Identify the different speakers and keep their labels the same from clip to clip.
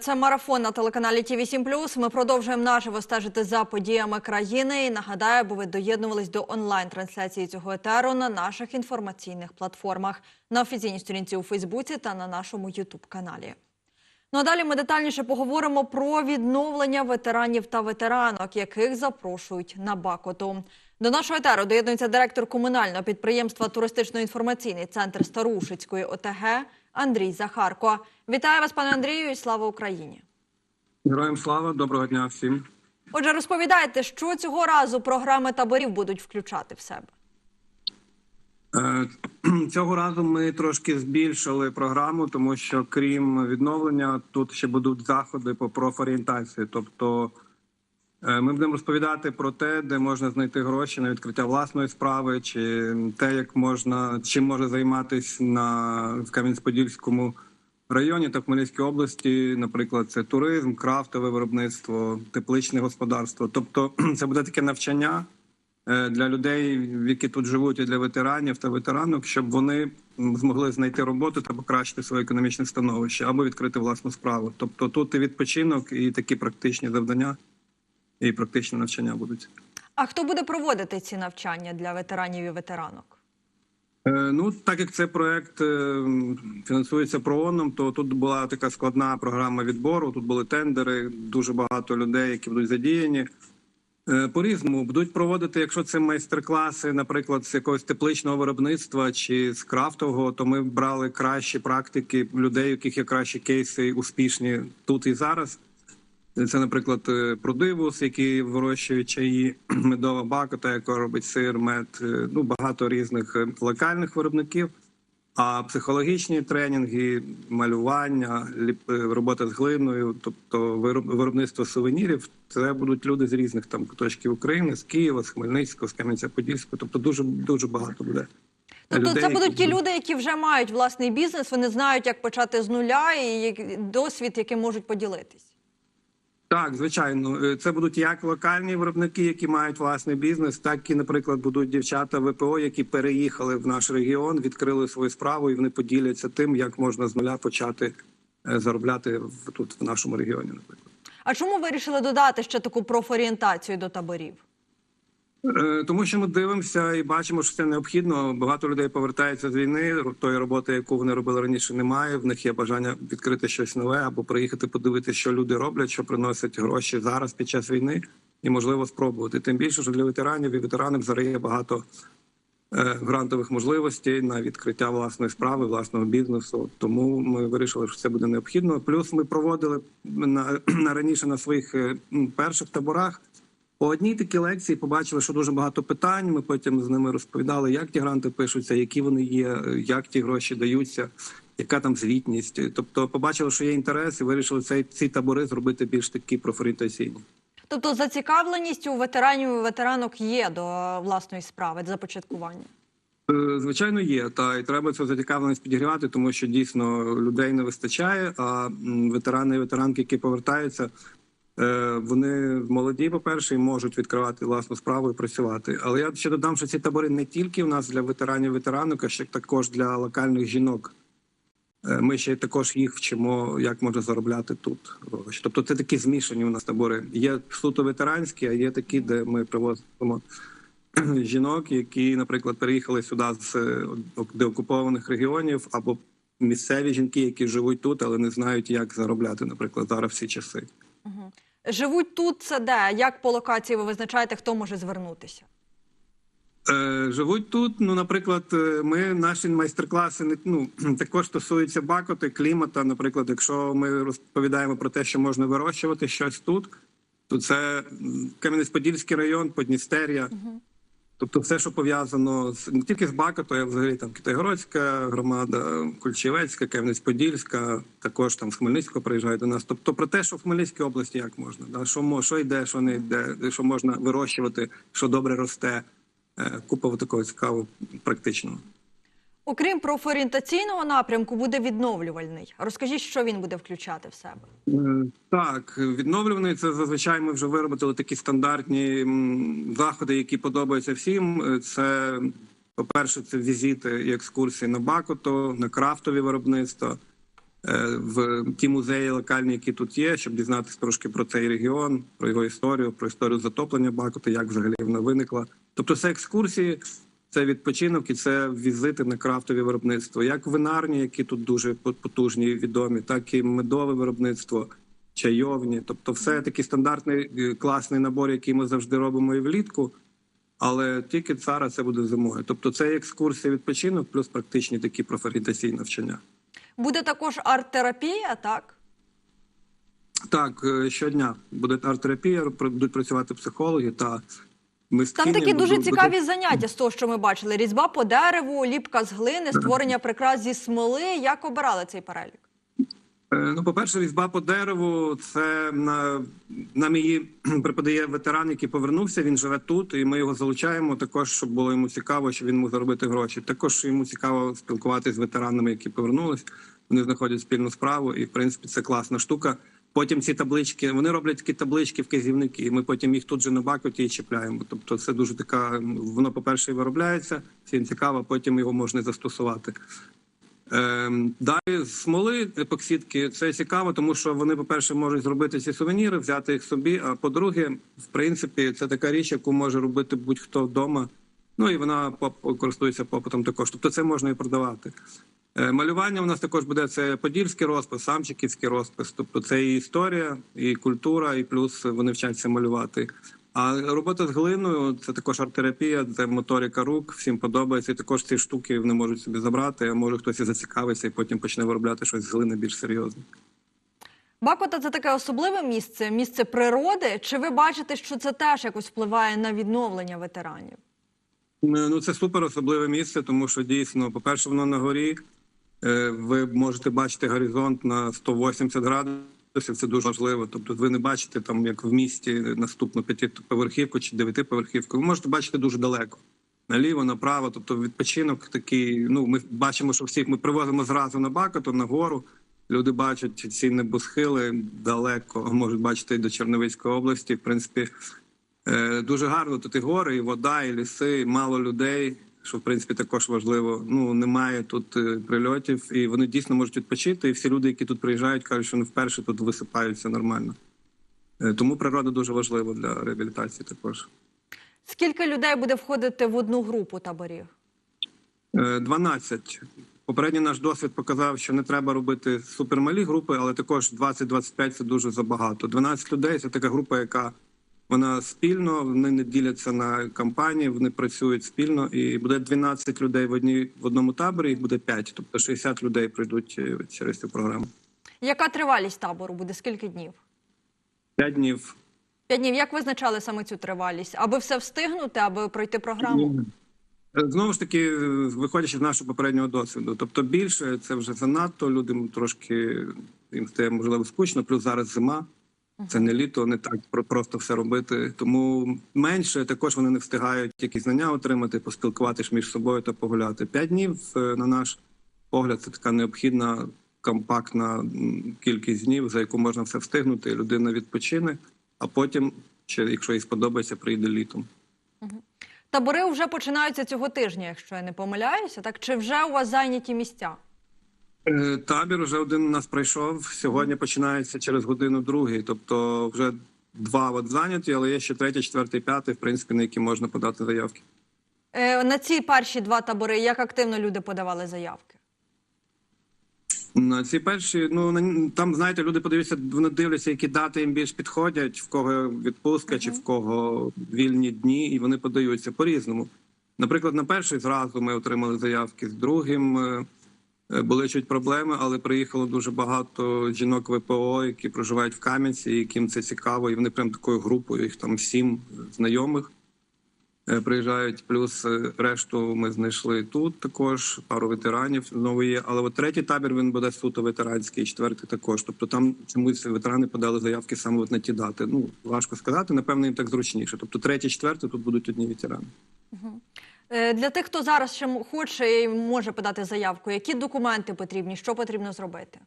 Speaker 1: Це марафон на телеканалі ТІВІ 7 Ми продовжуємо наживо стежити за подіями країни. І нагадаю, бо ви доєднувались до онлайн-трансляції цього етеру на наших інформаційних платформах на офіційній сторінці у Фейсбуці та на нашому Ютуб-каналі. Ну а далі ми детальніше поговоримо про відновлення ветеранів та ветеранок, яких запрошують на Бакоту. До нашого етеру доєднується директор комунального підприємства Туристично-інформаційний центр Старушицької ОТГ Андрій Захарко. Вітаю вас, пане Андрію, і слава Україні!
Speaker 2: Героям слава, доброго дня всім.
Speaker 1: Отже, розповідайте, що цього разу програми таборів будуть включати в себе.
Speaker 2: Е, Цього разу ми трошки збільшили програму, тому що крім відновлення, тут ще будуть заходи по профорієнтації. Тобто ми будемо розповідати про те, де можна знайти гроші на відкриття власної справи, чи те, як можна чим може займатися на в Кам'янець-Подільському районі та Хмельницькій області, наприклад, це туризм, крафтове виробництво, тепличне господарство. Тобто, це буде таке навчання е, для людей, які тут живуть, і для ветеранів та ветеранок, щоб вони змогли знайти роботу та покращити своє економічне становище або відкрити власну справу. Тобто, тут і відпочинок, і такі практичні завдання, і практичні навчання будуть.
Speaker 1: А хто буде проводити ці навчання для ветеранів і ветеранок?
Speaker 2: Е, Ну, так як цей проект е, фінансується ПРООНом, то тут була така складна програма відбору. Тут були тендери, дуже багато людей, які будуть задіяні. Е, По-різному будуть проводити, якщо це майстер-класи, наприклад, з якогось тепличного виробництва чи з крафтового, то ми брали кращі практики людей, у яких є кращі кейси, успішні тут і зараз. Це, наприклад, е, Продивус, який вирощує чаї, медова бакота, яка робить сир, мед, е, ну багато різних е, локальних виробників. А психологічні тренінги, малювання, робота з глиною, тобто вироб- виробництво сувенірів, це будуть люди з різних там куточків України, з Києва, з Хмельницького, з Кам'янця-Подільського. Тобто дуже дуже багато буде.
Speaker 1: Тобто,
Speaker 2: людей,
Speaker 1: це будуть
Speaker 2: які
Speaker 1: ті люди, які вже мають власний бізнес, вони знають, як почати з нуля, і досвід, яким можуть поділитись.
Speaker 2: Так, звичайно, Е, це будуть як локальні виробники, які мають власний бізнес, так і, наприклад, будуть дівчата ВПО, які переїхали в наш регіон, відкрили свою справу, і вони поділяться тим, як можна з нуля почати е, заробляти тут в нашому регіоні. Наприклад.
Speaker 1: А чому вирішили додати ще таку профорієнтацію до таборів?
Speaker 2: Е, Тому що ми дивимося і бачимо, що це необхідно. Багато людей повертаються з війни. Тої роботи, яку вони робили раніше, немає. В них є бажання відкрити щось нове або приїхати подивитися, що люди роблять, що приносять гроші зараз під час війни, і можливо спробувати. Тим більше, що для ветеранів і ветеранок зараз є багато е, грантових можливостей на відкриття власної справи, власного бізнесу. Тому ми вирішили, що це буде необхідно. Плюс ми проводили на, на раніше на своїх е, перших таборах. По одній такій лекції побачили, що дуже багато питань. Ми потім з ними розповідали, як ті гранти пишуться, які вони є, як ті гроші даються, яка там звітність. Тобто, побачили, що є інтерес, і вирішили цей ці табори зробити більш такі профорієнтаційні.
Speaker 1: Тобто, зацікавленість у ветеранів і ветеранок є до власної справи, започаткування.
Speaker 2: Е, Звичайно, є та і треба цю зацікавленість підігрівати, тому що дійсно людей не вистачає. А ветерани і ветеранки, які повертаються, вони молоді, по перше, і можуть відкривати власну справу і працювати. Але я ще додам, що ці табори не тільки в нас для ветеранів ветеранок, а ще також для локальних жінок. Е, Ми ще також їх вчимо, як можна заробляти тут. Тобто, це такі змішані у нас табори. Є суто ветеранські, а є такі, де ми привозимо жінок, які, наприклад, переїхали сюди з е, деокупованих регіонів, або місцеві жінки, які живуть тут, але не знають, як заробляти, наприклад, зараз в ці часи.
Speaker 1: Живуть тут це де? Як по локації ви визначаєте, хто може звернутися?
Speaker 2: Е, живуть тут. Ну, наприклад, е, ми наші майстер-класи не ну також стосуються бакоти, клімата. Наприклад, якщо ми розповідаємо про те, що можна вирощувати щось тут, то це Кам'янець-Подільський район, Подністер'я. Тобто, все, що пов'язано з не тільки з Бака, то я взагалі там Китайгородська громада, Кульчевецька, Кемнець-Подільська, також там з Хмельницького приїжджають до нас. Тобто про те, що в Хмельницькій області як можна, да? що, що йде, що не йде, що можна вирощувати, що добре росте. Е, Купа такого цікавого практичного.
Speaker 1: Окрім профорієнтаційного напрямку, буде відновлювальний. Розкажіть, що він буде включати в себе.
Speaker 2: Так, відновлюваний це зазвичай ми вже виробили такі стандартні заходи, які подобаються всім. Це, по-перше, це візити і екскурсії на Бакото, на крафтові виробництва. е, в ті музеї локальні, які тут є, щоб дізнатися трошки про цей регіон, про його історію, про історію затоплення Бахмута, як взагалі вона виникла. Тобто, це екскурсії, це відпочинок і це візити на крафтові виробництва, як винарні, які тут дуже потужні і відомі, так і медове виробництво, чайовні. Тобто, все такий стандартний е, класний набор, який ми завжди робимо і влітку. Але тільки цара це буде зимою. Тобто це екскурсія відпочинок, плюс практичні такі профорієнтаційні навчання.
Speaker 1: Буде також арт-терапія, так?
Speaker 2: Так, е, щодня буде арт-терапія, будуть працювати психологи та мисткині.
Speaker 1: Там такі дуже цікаві заняття з того, що ми бачили: різьба по дереву, ліпка з глини, створення прикрас зі смоли. Як обирали цей перелік?
Speaker 2: Е, Ну, по-перше, різьба по дереву. Це на нам її преподає ветеран, який повернувся. Він живе тут, і ми його залучаємо. Також щоб було йому цікаво, щоб він мог заробити гроші. Також йому цікаво спілкуватися з ветеранами, які повернулись. Вони знаходять спільну справу, і в принципі це класна штука. Потім ці таблички вони роблять такі таблички, вказівники. і Ми потім їх тут же на бакоті і чіпляємо. Тобто, це дуже така. Воно, по перше, і виробляється. Всім цікаво, потім його можна застосувати. Ем, Далі смоли епоксидки це цікаво, тому що вони, по-перше, можуть зробити ці сувеніри, взяти їх собі. А по-друге, в принципі, це така річ, яку може робити будь-хто вдома. Ну і вона користується попитом також. Тобто це можна і продавати. Е, Малювання у нас також буде це подільський розпис, самчиківський розпис. Тобто це і історія, і культура, і плюс вони вчаться малювати. А робота з глиною це також арт-терапія, це моторика рук. Всім подобається. І також ці штуки вони можуть собі забрати. А може хтось і зацікавиться, і потім почне виробляти щось з глини більш серйозне.
Speaker 1: Бакота це таке особливе місце, місце природи. Чи ви бачите, що це теж якось впливає на відновлення ветеранів?
Speaker 2: Ну це супер особливе місце, тому що дійсно, по-перше, воно на горі. Е, Ви можете бачити горизонт на 180 градусів. Це дуже важливо. Тобто, ви не бачите там, як в місті, наступну п'ятиповерхівку чи дев'ятиповерхівку. Ви можете бачити дуже далеко. Наліво, направо, тобто відпочинок такий. Ну, ми бачимо, що всіх ми привозимо зразу на Бакоту, на гору. Люди бачать ці небосхили далеко, можуть бачити і до Чернівецької області. В принципі, Е, Дуже гарно тут і гори, і вода, і ліси, і мало людей, що в принципі також важливо. Ну немає тут е, прильотів, і вони дійсно можуть відпочити. І всі люди, які тут приїжджають, кажуть, що вони вперше тут висипаються нормально. Е, Тому природа дуже важлива для реабілітації. Також
Speaker 1: Скільки людей буде входити в одну групу таборів?
Speaker 2: Е, 12. Попередній наш досвід показав, що не треба робити супермалі групи, але також 20-25 це дуже забагато. 12 людей це така група, яка вона спільно, вони не діляться на кампанії, вони працюють спільно, і буде 12 людей в одній в одному таборі, їх буде 5, тобто 60 людей пройдуть е, через цю програму.
Speaker 1: Яка тривалість табору буде? Скільки днів?
Speaker 2: 5 днів.
Speaker 1: П'ять днів. Як визначали саме цю тривалість? Аби все встигнути, аби пройти програму?
Speaker 2: Е, Знову ж таки, е, виходячи з нашого попереднього досвіду, тобто більше це вже занадто. Людям трошки їм стає можливо скучно, плюс зараз зима. Це не літо, не так просто все робити. Тому менше також вони не встигають якісь знання отримати, поспілкуватись між собою та погуляти. П'ять днів, е, на наш погляд, це така необхідна компактна кількість днів, за яку можна все встигнути. і Людина відпочине, а потім, ще, якщо їй сподобається, прийде літом.
Speaker 1: Табори вже починаються цього тижня, якщо я не помиляюся. Так чи вже у вас зайняті місця?
Speaker 2: Е, Табір вже один у нас пройшов. Сьогодні починається через годину другий. Тобто вже два от зайняті, але є ще третій, четвертий, п'ятий, в принципі, на які можна подати заявки.
Speaker 1: Е, на ці перші два табори як активно люди подавали заявки?
Speaker 2: На ці перші, ну там знаєте, люди подивляться, вони дивляться, які дати їм більш підходять, в кого відпустка чи в кого вільні дні, і вони подаються по-різному. Наприклад, на перший зразу ми отримали заявки з другим. Е, Були чуть проблеми, але приїхало дуже багато жінок ВПО, які проживають в Кам'янці, яким це цікаво, і вони прям такою групою, їх там сім знайомих е, приїжджають. Плюс е, решту ми знайшли тут також. Пару ветеранів знову є. Але от третій табір він буде суто ветеранський, четвертий також. Тобто там чомусь ветерани подали заявки саме от на ті дати. Ну важко сказати. Напевно, їм так зручніше. Тобто, третій, четвертий тут будуть одні ветерани.
Speaker 1: Е, Для тих, хто зараз ще хоче і може подати заявку, які документи потрібні, що потрібно зробити?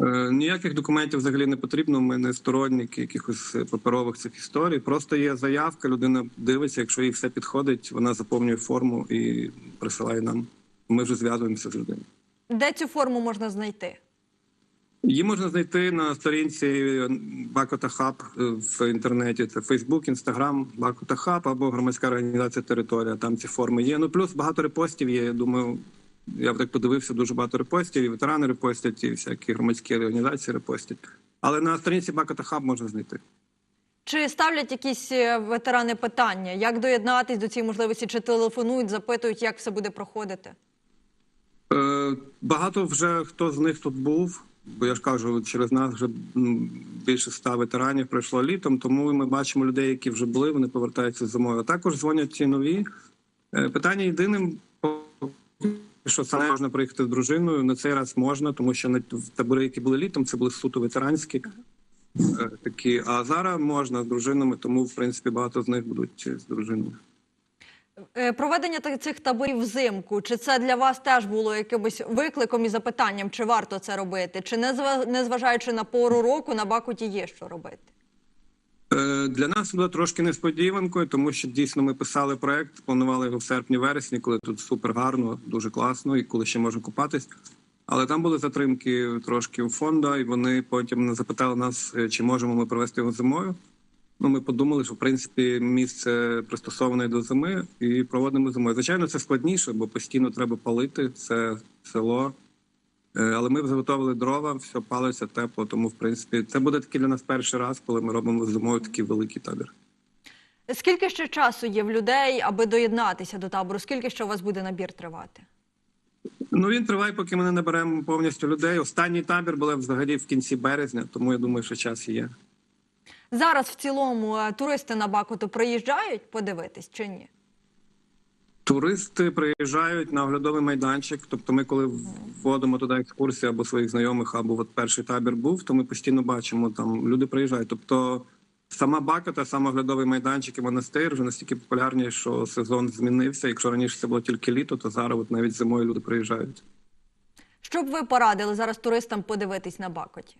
Speaker 2: Е, Ніяких документів взагалі не потрібно. Ми не сторонники якихось е, паперових цих історій. Просто є заявка. Людина дивиться, якщо їй все підходить, вона заповнює форму і присилає нам. Ми вже зв'язуємося з людиною.
Speaker 1: Де цю форму можна знайти?
Speaker 2: Її можна знайти на сторінці Бакота Хаб е, в інтернеті. Це Фейсбук, Інстаграм, Бакота Хаб або громадська організація Територія. Там ці форми є. Ну плюс багато репостів є. Я думаю, я так подивився, дуже багато репостів. І ветерани репостять, і всякі громадські організації репостять. Але на сторінці Бакота Хаб можна знайти.
Speaker 1: Чи ставлять якісь е, ветерани питання, як доєднатись до цієї можливості, чи телефонують, запитують, як все буде проходити?
Speaker 2: Е, Багато вже хто з них тут був, бо я ж кажу, через нас вже більше ста ветеранів пройшло літом, тому ми бачимо людей, які вже були, вони повертаються зимою. А також дзвонять ці нові. Е, Питання єдиним, що саме можна приїхати з дружиною. На цей раз можна, тому що на табори, які були літом, це були суто ветеранські. е, Такі, а зараз можна з дружинами, тому в принципі багато з них будуть з дружиною.
Speaker 1: Е, Проведення цих таборів взимку, чи це для вас теж було якимось викликом і запитанням, чи варто це робити? Чи не зва- незважаючи на пору року, на Бакуті є що робити?
Speaker 2: Е, Для нас було трошки несподіванкою, тому що дійсно ми писали проект, планували його в серпні-вересні, коли тут супер гарно, дуже класно, і коли ще можна купатись. Але там були затримки трошки у фонду, і вони потім запитали нас, е, чи можемо ми провести його зимою. Ну, ми подумали, що в принципі місце пристосоване до зими і проводимо зимою. Звичайно, це складніше, бо постійно треба палити це село. Е, Але ми заготовили дрова, все палиться тепло. Тому, в принципі, це буде такий для нас перший раз, коли ми робимо зимою такий великий табір.
Speaker 1: Скільки ще часу є в людей, аби доєднатися до табору? Скільки ще у вас буде набір тривати?
Speaker 2: Ну він триває, поки ми не наберемо повністю людей. Останній табір був взагалі в кінці березня, тому я думаю, що час є.
Speaker 1: Зараз в цілому е, туристи на Бакуту приїжджають подивитись чи ні?
Speaker 2: Туристи приїжджають на оглядовий майданчик. Тобто, ми коли вводимо туди екскурсії або своїх знайомих, або от перший табір був, то ми постійно бачимо там люди приїжджають. Тобто, сама Бакота, сам оглядовий майданчик і монастир вже настільки популярні, що сезон змінився. Якщо раніше це було тільки літо, то зараз от навіть зимою люди приїжджають.
Speaker 1: Що б ви порадили зараз туристам подивитись на Бакоті?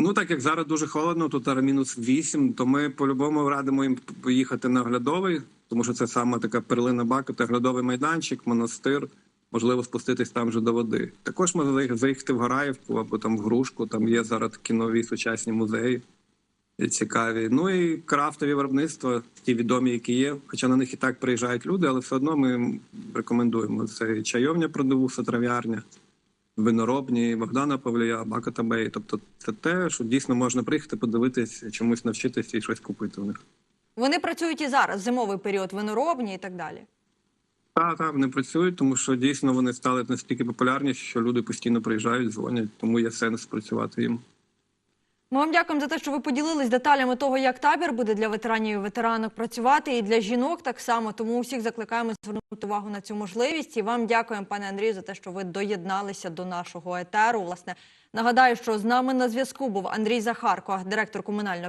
Speaker 2: Ну так як зараз дуже холодно, тут мінус 8, то ми по-любому радимо їм поїхати на оглядовий, тому що це саме така перлина Бакота, оглядовий майданчик, монастир. Можливо, спуститись там вже до води. Також можна заїхати в Гораївку або там в Грушку. Там є зараз такі нові сучасні музеї цікаві. Ну і крафтові виробництва, ті відомі, які є. Хоча на них і так приїжджають люди, але все одно ми рекомендуємо. Це чайовня продовуса, трав'ярня, виноробні Богдана Павлія, Бака Бей. Тобто це те, що дійсно можна приїхати, подивитись, чомусь навчитися і щось купити у них.
Speaker 1: Вони працюють і зараз, зимовий період, виноробні і так далі.
Speaker 2: Так, так, вони працюють, тому що дійсно вони стали настільки популярні, що люди постійно приїжджають, дзвонять, тому є сенс працювати їм.
Speaker 1: Ми вам дякуємо за те, що ви поділились деталями того, як табір буде для ветеранів і ветеранок працювати, і для жінок так само. Тому усіх закликаємо звернути увагу на цю можливість. І вам дякуємо, пане Андрію, за те, що ви доєдналися до нашого етеру. Власне, нагадаю, що з нами на зв'язку був Андрій Захарко, директор комунального